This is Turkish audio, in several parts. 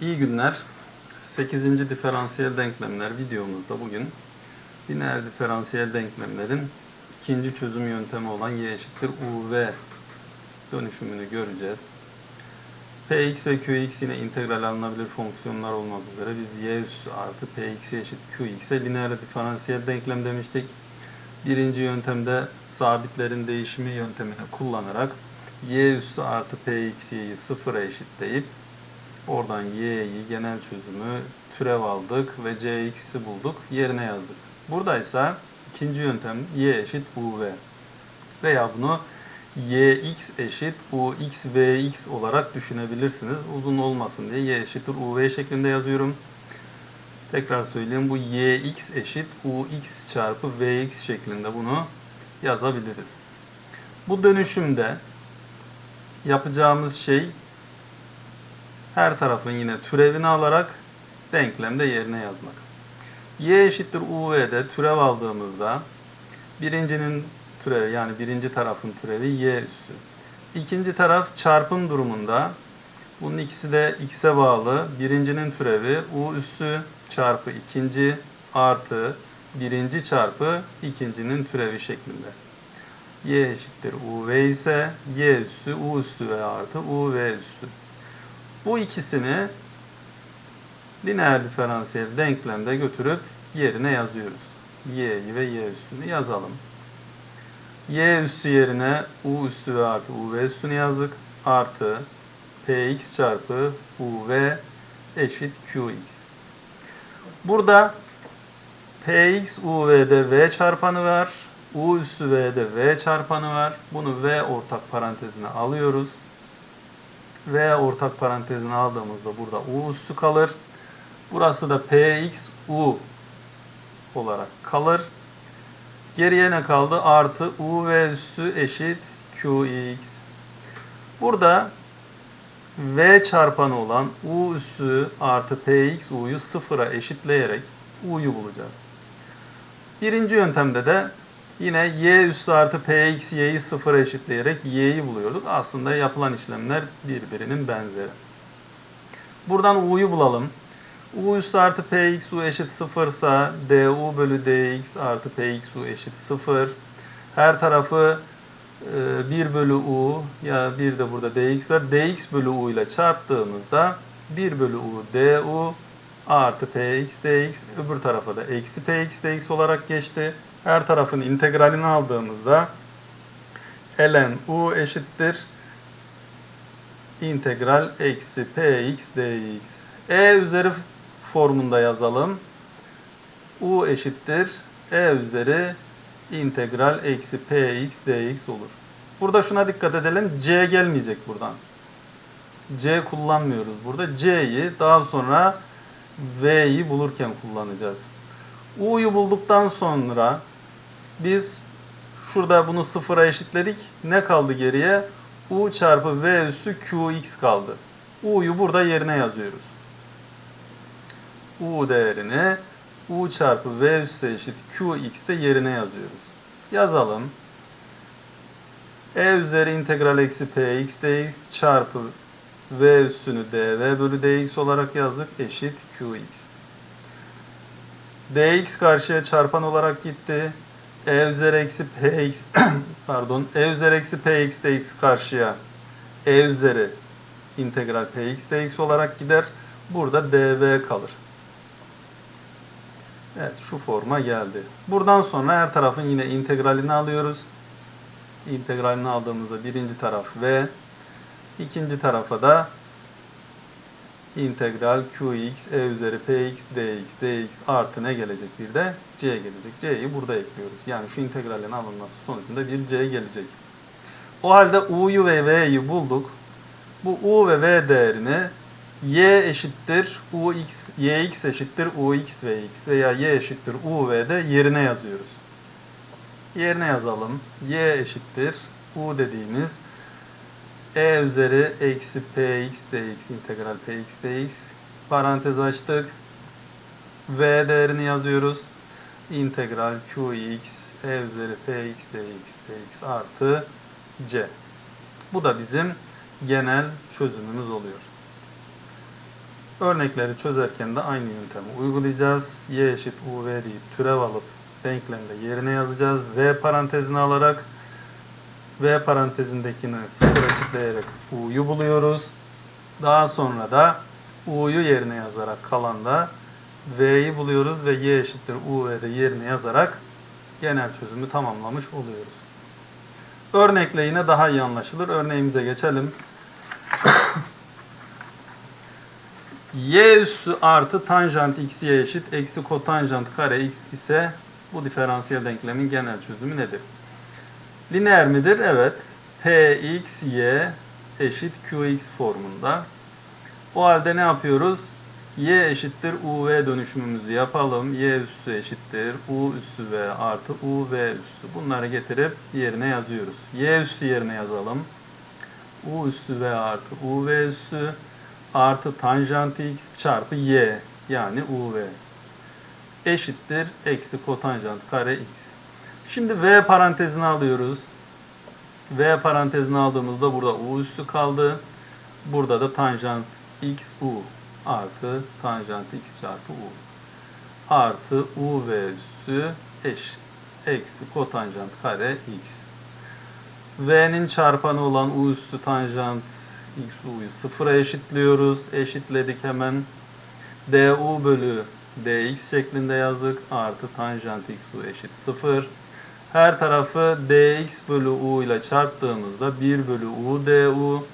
İyi günler. 8. diferansiyel denklemler videomuzda bugün lineer diferansiyel denklemlerin ikinci çözüm yöntemi olan y eşittir uv dönüşümünü göreceğiz. px ve qx yine integral alınabilir fonksiyonlar olmak üzere biz y üssü artı px eşit qx'e lineer diferansiyel denklem demiştik. Birinci yöntemde sabitlerin değişimi yöntemini kullanarak y üssü artı px'yi sıfıra eşitleyip oradan y'yi genel çözümü türev aldık ve cx'i bulduk yerine yazdık. Buradaysa ikinci yöntem y eşit uv veya bunu yx eşit ux vx olarak düşünebilirsiniz. Uzun olmasın diye y eşittir uv şeklinde yazıyorum. Tekrar söyleyeyim bu yx eşit ux çarpı vx şeklinde bunu yazabiliriz. Bu dönüşümde yapacağımız şey her tarafın yine türevini alarak denklemde yerine yazmak. y eşittir uv'de türev aldığımızda birincinin türevi yani birinci tarafın türevi y üssü. İkinci taraf çarpım durumunda bunun ikisi de x'e bağlı. Birincinin türevi u üssü çarpı ikinci artı birinci çarpı ikincinin türevi şeklinde. y eşittir uv ise y üssü u üssü ve artı uv üssü. Bu ikisini lineer diferansiyel denklemde götürüp yerine yazıyoruz. y'yi ve y üssünü yazalım. y üssü yerine u üssü ve artı uv üssünü yazdık. Artı px çarpı uv eşit qx. Burada px uv'de v çarpanı var. u üssü v'de v çarpanı var. Bunu v ortak parantezine alıyoruz. V ortak parantezine aldığımızda burada u üssü kalır. Burası da px u olarak kalır. Geriye ne kaldı? Artı u v üssü eşit qx. Burada v çarpanı olan u üssü artı px u'yu sıfıra eşitleyerek u'yu bulacağız. Birinci yöntemde de yine y üssü artı px y'yi sıfıra eşitleyerek y'yi buluyorduk. Aslında yapılan işlemler birbirinin benzeri. Buradan u'yu bulalım. u üssü artı px u eşit sıfırsa du bölü dx artı px u eşit sıfır. Her tarafı 1 bölü u ya bir de burada dx var. dx bölü u ile çarptığımızda 1 bölü u du artı px dx öbür tarafa da eksi px dx olarak geçti. Her tarafın integralini aldığımızda ln u eşittir integral eksi px dx. e üzeri formunda yazalım. u eşittir e üzeri integral eksi px dx olur. Burada şuna dikkat edelim. c gelmeyecek buradan. c kullanmıyoruz burada. c'yi daha sonra v'yi bulurken kullanacağız. u'yu bulduktan sonra biz şurada bunu sıfıra eşitledik. Ne kaldı geriye? u çarpı v üssü qx kaldı. u'yu burada yerine yazıyoruz. u değerini u çarpı v üssü eşit qx de yerine yazıyoruz. Yazalım. e üzeri integral eksi px dx çarpı v üssünü dv bölü dx olarak yazdık. Eşit qx. dx karşıya çarpan olarak gitti. E üzeri eksi px pardon e üzeri eksi px dx karşıya e üzeri integral px dx olarak gider. Burada dv kalır. Evet şu forma geldi. Buradan sonra her tarafın yine integralini alıyoruz. İntegralini aldığımızda birinci taraf v, ikinci tarafa da integral qx e üzeri px dx dx artı ne gelecek bir de c gelecek. c'yi burada ekliyoruz. Yani şu integralin alınması sonucunda bir c gelecek. O halde u'yu ve v'yi bulduk. Bu u ve v değerini y eşittir ux, yx eşittir ux vx veya y eşittir u v de yerine yazıyoruz. Yerine yazalım. y eşittir u dediğimiz e üzeri eksi px dx integral px dx parantez açtık. v değerini yazıyoruz. integral qx e üzeri px dx dx artı c. Bu da bizim genel çözümümüz oluyor. Örnekleri çözerken de aynı yöntemi uygulayacağız. Y eşit UV deyip türev alıp denklemde yerine yazacağız. V parantezine alarak V parantezindekini sıfır eşitleyerek U'yu buluyoruz. Daha sonra da U'yu yerine yazarak kalan da V'yi buluyoruz ve Y eşittir UV'de yerine yazarak genel çözümü tamamlamış oluyoruz. Örnekle yine daha iyi anlaşılır. Örneğimize geçelim. y üssü artı tanjant x'ye eşit eksi kotanjant kare x ise bu diferansiyel denklemin genel çözümü nedir? Lineer midir? Evet. px y eşit qx formunda. O halde ne yapıyoruz? y eşittir uv dönüşümümüzü yapalım. y üssü eşittir u üssü v artı uv üssü. Bunları getirip yerine yazıyoruz. y üssü yerine yazalım. u üssü v artı uv üssü artı tanjant x çarpı y yani uv eşittir eksi kotanjant kare x. Şimdi v parantezini alıyoruz. v parantezini aldığımızda burada u üssü kaldı. Burada da tanjant x u artı tanjant x çarpı u artı uv üssü eş eksi kotanjant kare x. v'nin çarpanı olan u üssü tanjant x u'yu sıfıra eşitliyoruz. Eşitledik hemen. du bölü dx şeklinde yazdık. Artı tanjant x u eşit 0. Her tarafı dx bölü u ile çarptığımızda 1 bölü u du.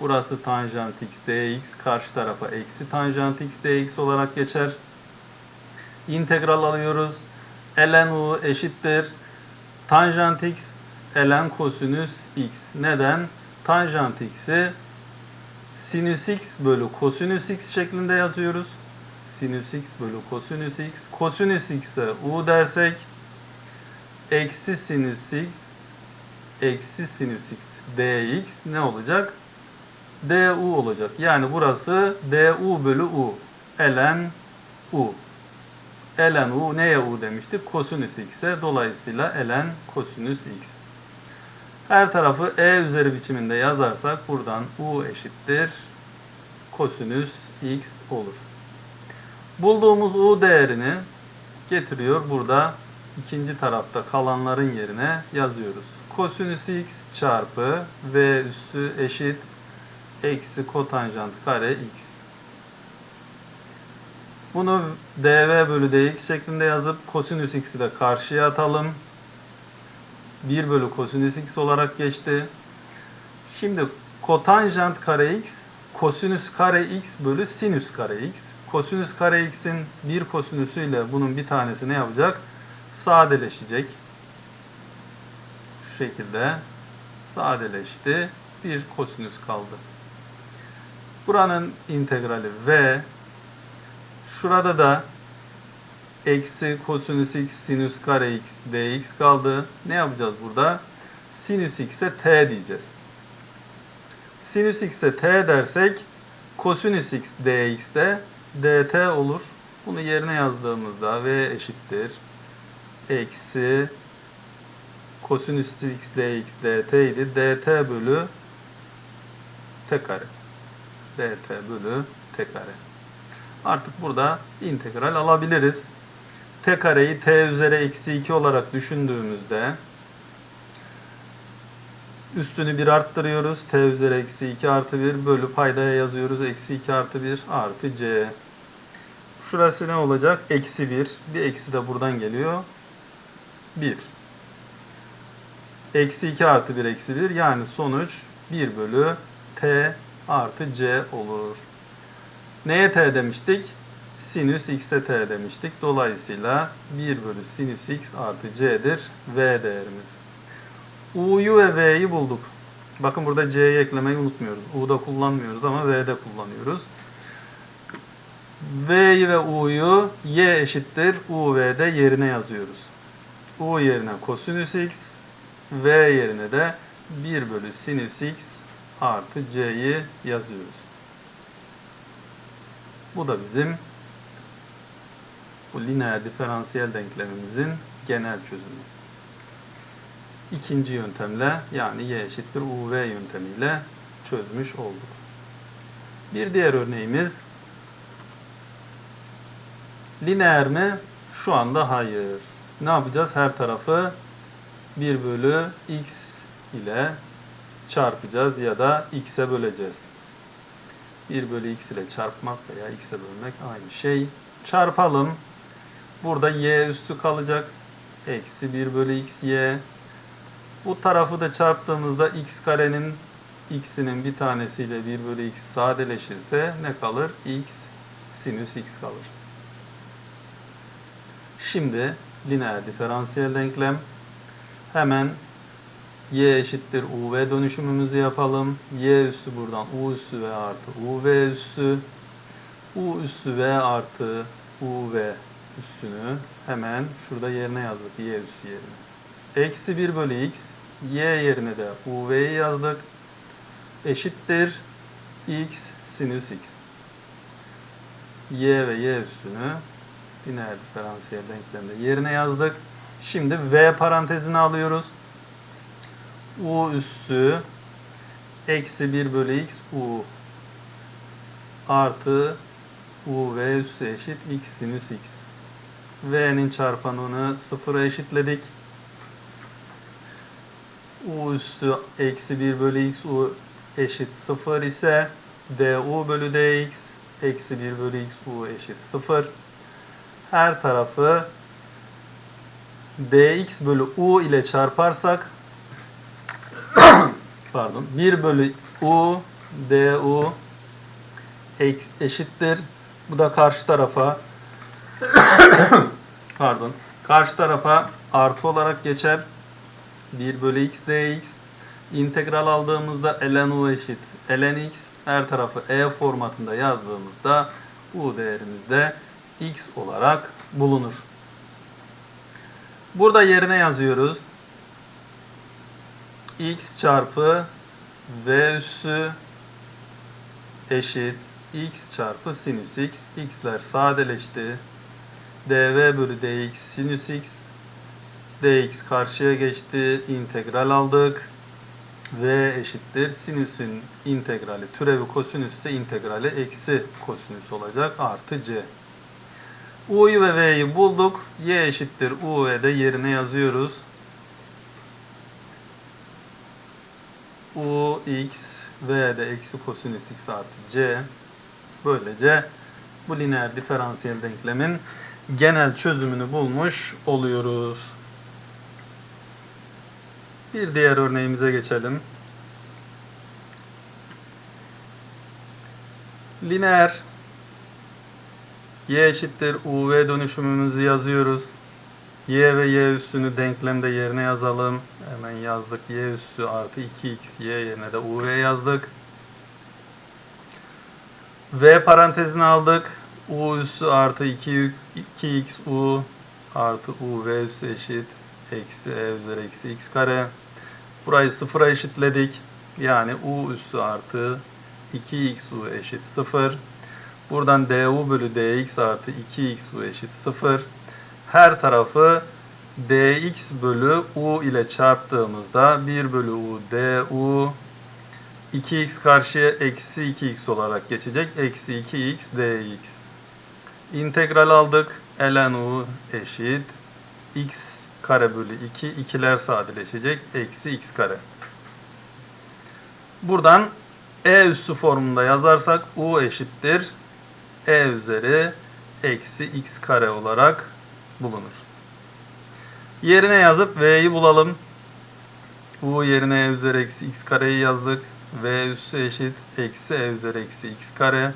Burası tanjant x dx. Karşı tarafa eksi tanjant x dx olarak geçer. İntegral alıyoruz. ln u eşittir. Tanjant x ln kosinüs x. Neden? Tanjant x'i sinüs x bölü kosinüs x şeklinde yazıyoruz. Sinüs x bölü kosinüs x. Kosinüs x'e u dersek eksi sinüs x eksi sinüs x dx ne olacak? du olacak. Yani burası du bölü u. ln u. ln u neye u demiştik? Kosinüs x'e. Dolayısıyla ln kosinüs x. Her tarafı e üzeri biçiminde yazarsak buradan u eşittir kosinüs x olur. Bulduğumuz u değerini getiriyor. Burada ikinci tarafta kalanların yerine yazıyoruz. Kosinüs x çarpı v üssü eşit eksi kotanjant kare x. Bunu dv bölü dx şeklinde yazıp kosinüs x'i de karşıya atalım. 1 bölü kosinüs x olarak geçti. Şimdi kotanjant kare x kosinüs kare x bölü sinüs kare x. Kosinüs kare x'in bir kosinüsüyle bunun bir tanesi ne yapacak? Sadeleşecek. Şu şekilde sadeleşti. Bir kosinüs kaldı. Buranın integrali v. Şurada da eksi kosinüs x sinüs kare x dx kaldı. Ne yapacağız burada? Sinüs x'e t diyeceğiz. Sinüs x'e t dersek kosinüs x dx de dt olur. Bunu yerine yazdığımızda v eşittir. Eksi kosinüs x dx dt idi. dt bölü t kare. dt bölü t kare. Artık burada integral alabiliriz t kareyi t üzeri eksi 2 olarak düşündüğümüzde üstünü bir arttırıyoruz. t üzeri eksi 2 artı 1 bölü paydaya yazıyoruz. Eksi 2 artı 1 artı c. Şurası ne olacak? Eksi 1. Bir eksi de buradan geliyor. 1. Eksi 2 artı 1 eksi 1 yani sonuç 1 bölü t artı c olur. Neye t demiştik? sinüs x'e t demiştik. Dolayısıyla 1 bölü sinüs x artı c'dir v değerimiz. u'yu ve v'yi bulduk. Bakın burada c'yi eklemeyi unutmuyoruz. u'da kullanmıyoruz ama v'de kullanıyoruz. v'yi ve u'yu y eşittir uv'de yerine yazıyoruz. U yerine kosinüs x, v yerine de 1 bölü sinüs x artı c'yi yazıyoruz. Bu da bizim bu lineer diferansiyel denklemimizin genel çözümü. İkinci yöntemle yani y eşittir uv yöntemiyle çözmüş olduk. Bir diğer örneğimiz Lineer mi? Şu anda hayır. Ne yapacağız? Her tarafı 1 bölü x ile çarpacağız ya da x'e böleceğiz. 1 bölü x ile çarpmak veya x'e bölmek aynı şey. Çarpalım. Burada y üstü kalacak. Eksi 1 bölü x y. Bu tarafı da çarptığımızda x karenin x'inin bir tanesiyle 1 bölü x sadeleşirse ne kalır? x sinüs x kalır. Şimdi lineer diferansiyel denklem. Hemen y eşittir uv dönüşümümüzü yapalım. y üssü buradan u üssü v artı uv üssü. u üssü v artı uv üssünü hemen şurada yerine yazdık y üssü yerine. Eksi 1 bölü x y yerine de uv'yi yazdık. Eşittir x sinüs x. y ve y üstünü lineer diferansiyel denklemde yerine yazdık. Şimdi v parantezini alıyoruz. u üssü eksi 1 bölü x u artı u v üssü eşit x sinüs x. v'nin çarpanını sıfıra eşitledik. u üssü eksi 1 bölü x u eşit 0 ise du bölü dx eksi 1 bölü x u eşit 0. Her tarafı dx bölü u ile çarparsak pardon 1 bölü u du eşittir. Bu da karşı tarafa pardon karşı tarafa artı olarak geçer. 1 bölü x dx integral aldığımızda ln u eşit ln x her tarafı e formatında yazdığımızda u değerimiz de x olarak bulunur. Burada yerine yazıyoruz. x çarpı v üssü eşit x çarpı sinüs x. x'ler sadeleşti. dv bölü dx sinüs x. dx karşıya geçti. integral aldık. v eşittir. Sinüsün integrali türevi kosinüs ise integrali eksi kosinüs olacak. Artı c. U'yu ve V'yi bulduk. Y eşittir U ve de yerine yazıyoruz. U, X, V de eksi kosinüs X artı C. Böylece bu lineer diferansiyel denklemin genel çözümünü bulmuş oluyoruz. Bir diğer örneğimize geçelim. Lineer y eşittir uv dönüşümümüzü yazıyoruz. y ve y üssünü denklemde yerine yazalım. Hemen yazdık. y üssü artı 2x y yerine de uv yazdık. v parantezini aldık. u üssü artı 2, 2x u artı uv üssü eşit eksi e üzeri eksi x kare. Burayı sıfıra eşitledik. Yani u üssü artı 2xu eşit 0. Buradan du bölü dx artı 2xu eşit 0. Her tarafı dx bölü u ile çarptığımızda 1 bölü u du 2x karşıya eksi 2x olarak geçecek. Eksi 2x dx. İntegral aldık. ln u eşit x kare bölü 2. ikiler sadeleşecek. Eksi x kare. Buradan e üssü formunda yazarsak u eşittir e üzeri eksi x kare olarak bulunur. Yerine yazıp v'yi bulalım. u yerine e üzeri eksi x kareyi yazdık. v üssü eşit eksi e üzeri eksi x kare.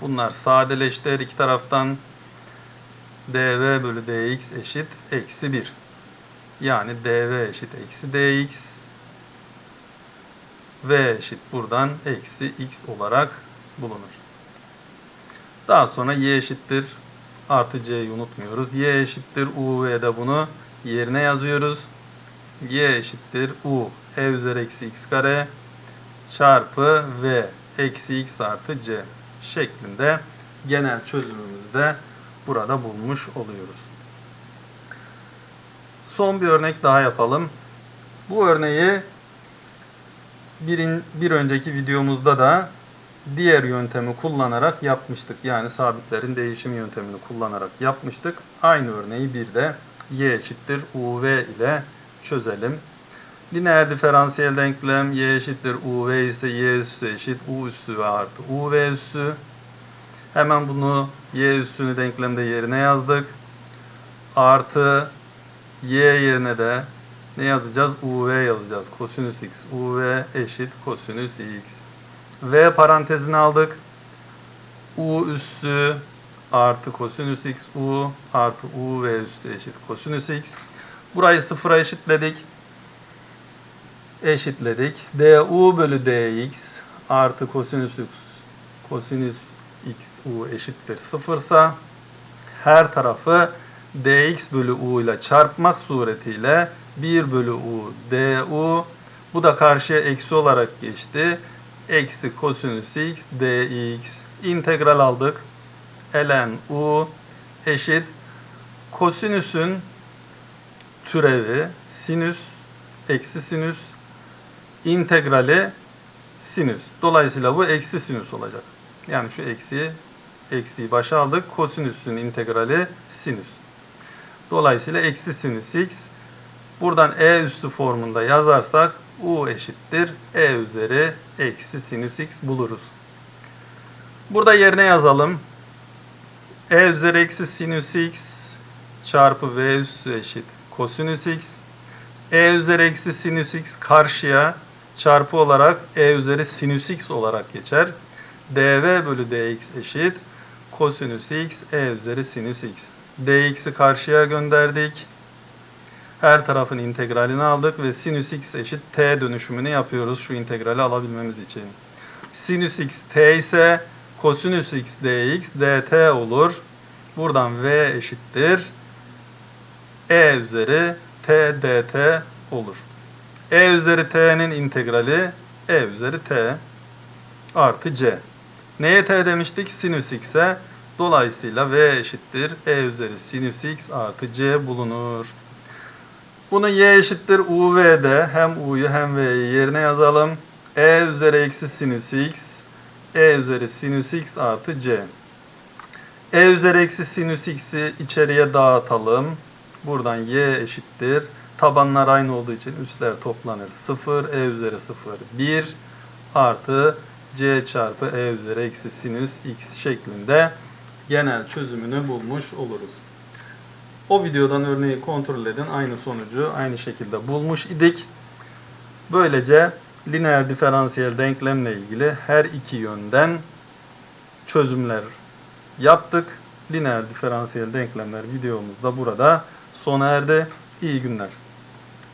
Bunlar sadeleşti her iki taraftan. dv bölü dx eşit eksi 1. Yani dv eşit eksi dx. v eşit buradan eksi x olarak bulunur. Daha sonra y eşittir artı c'yi unutmuyoruz. y eşittir u ve de bunu yerine yazıyoruz. y eşittir u e üzeri eksi x kare çarpı v eksi x artı c şeklinde genel çözümümüzü de burada bulmuş oluyoruz. Son bir örnek daha yapalım. Bu örneği birin, bir önceki videomuzda da diğer yöntemi kullanarak yapmıştık. Yani sabitlerin değişim yöntemini kullanarak yapmıştık. Aynı örneği bir de y eşittir uv ile çözelim. Lineer diferansiyel denklem y eşittir uv ise y üssü eşit u üssü artı uv üssü. Hemen bunu y üssünü denklemde yerine yazdık. Artı y yerine de ne yazacağız? uv yazacağız. Kosinüs x. uv eşit kosinüs x. v parantezini aldık. u üssü artı kosinüs x u artı uv üstü eşit kosinüs x. Burayı sıfıra eşitledik. Eşitledik. du bölü dx artı kosinüs x kosinüs x u eşittir sıfırsa her tarafı dx bölü u ile çarpmak suretiyle 1 bölü u du bu da karşıya eksi olarak geçti. Eksi kosinüs x dx integral aldık. ln u eşit kosinüsün türevi sinüs eksi sinüs integrali sinüs. Dolayısıyla bu eksi sinüs olacak. Yani şu eksiyi eksiyi başa aldık. Kosinüsün integrali sinüs. Dolayısıyla eksi sinüs x. Buradan e üssü formunda yazarsak u eşittir e üzeri eksi sinüs x buluruz. Burada yerine yazalım. e üzeri eksi sinüs x çarpı v üssü eşit kosinüs x. e üzeri eksi sinüs x karşıya çarpı olarak e üzeri sinüs x olarak geçer. dv bölü dx eşit kosinüs x e üzeri sinüs x. dx'i karşıya gönderdik. Her tarafın integralini aldık ve sinüs x eşit t dönüşümünü yapıyoruz şu integrali alabilmemiz için. Sinüs x t ise kosinüs x dx dt olur. Buradan v eşittir. e üzeri t dt olur. e üzeri t'nin integrali e üzeri t artı c. Neye t demiştik? Sinüs x'e. Dolayısıyla v eşittir e üzeri sinüs x artı c bulunur. Bunu y eşittir uv'de hem u'yu hem v'yi yerine yazalım. e üzeri eksi sinüs x e üzeri sinüs x artı c. e üzeri eksi sinüs x'i içeriye dağıtalım. Buradan y eşittir. Tabanlar aynı olduğu için üstler toplanır. 0 e üzeri 0 1 artı c çarpı e üzeri eksi sinüs x şeklinde genel çözümünü bulmuş oluruz. O videodan örneği kontrol edin. Aynı sonucu aynı şekilde bulmuş idik. Böylece lineer diferansiyel denklemle ilgili her iki yönden çözümler yaptık. Lineer diferansiyel denklemler videomuz da burada sona erdi. İyi günler.